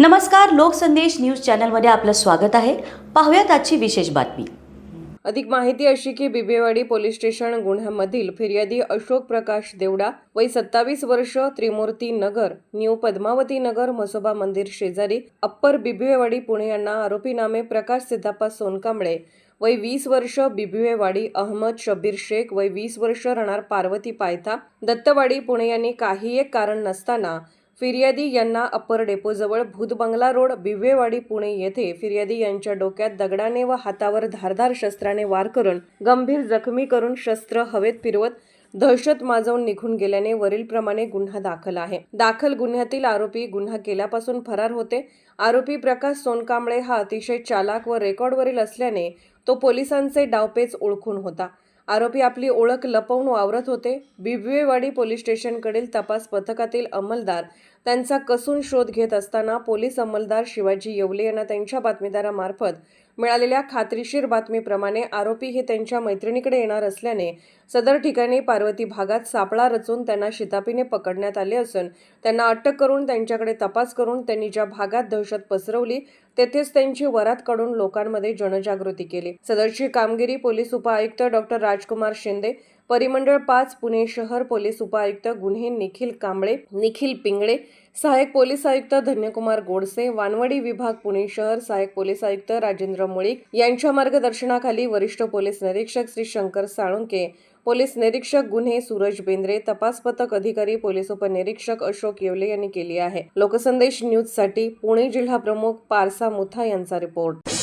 नमस्कार लोकसंदेश न्यूज चॅनलमध्ये आपलं स्वागत आहे. पाहूयात आजची विशेष बातमी. अधिक माहिती अशी की बिबेवाडी पोलीस स्टेशन गुन्ह्यामधील फिर्यादी अशोक प्रकाश देवडा वय सत्तावीस वर्ष त्रिमूर्ती नगर न्यू पद्मावती नगर मसोबा मंदिर शेजारी अप्पर बिबिवेवाडी पुणे यांना आरोपी नामे प्रकाश सिद्धाप्पा सोनकांबळे वय वीस वर्ष बिबिवेवाडी अहमद शबीर शेख वय वीस वर्ष राहणार पार्वती पायथा दत्तवाडी पुणे यांनी काही एक कारण नसताना फिर्यादी यांना अप्पर डेपोजवळ भूतबंगला रोड बिवेवाडी पुणे येथे फिर्यादी यांच्या डोक्यात दगडाने व हातावर धारदार शस्त्राने वार करून गंभीर जखमी करून शस्त्र हवेत फिरवत दहशत माजवून निघून गेल्याने वरीलप्रमाणे गुन्हा दाखल आहे. दाखल गुन्ह्यातील आरोपी गुन्हा केल्यापासून फरार होते. आरोपी प्रकाश सोनकांबळे हा अतिशय चालाक व रेकॉर्डवरील असल्याने तो पोलिसांचे डावपेच ओळखून होता. आरोपी आपली ओळख लपवून वावरत होते. बिबवेवाडी पोलीस स्टेशनकडील तपास पथकातील अंमलदार त्यांचा कसून शोध घेत असताना पोलीस अंमलदार शिवाजी येवले यांना त्यांच्या बातमीदारामार्फत मिळालेल्या खात्रीशीर बातमीप्रमाणे आरोपी हे त्यांच्या मैत्रिणीकडे येणार असल्याने सदर ठिकाणी पार्वती भागात सापळा रचून त्यांना शितापीने पकडण्यात आले असून त्यांना अटक करून त्यांच्याकडे तपास करून त्यांनी ज्या भागात दहशत पसरवली तेथेच त्यांची वरात काढून लोकांमध्ये जनजागृती केली. सदरची कामगिरी पोलीस उपआयुक्त डॉक्टर राजकुमार शिंदे परिमंडळ पाच पुणे शहर पोलीस उपायुक्त गुन्हे निखिल कांबळे निखिल पिंगळे सहाय्यक पोलीस आयुक्त धन्यकुमार गोडसे वानवडी विभाग पुणे शहर सहाय्यक पोलीस आयुक्त राजेंद्र मुळीक यांच्या मार्गदर्शनाखाली वरिष्ठ पोलीस निरीक्षक श्री शंकर साळुंके पोलीस निरीक्षक गुन्हे सूरज बेंद्रे तपास पथक अधिकारी पोलीस उपनिरीक्षक अशोक येवले यांनी केली आहे. लोकसंदेश न्यूजसाठी पुणे जिल्हा प्रमुख पारसा मुथा यांचा रिपोर्ट.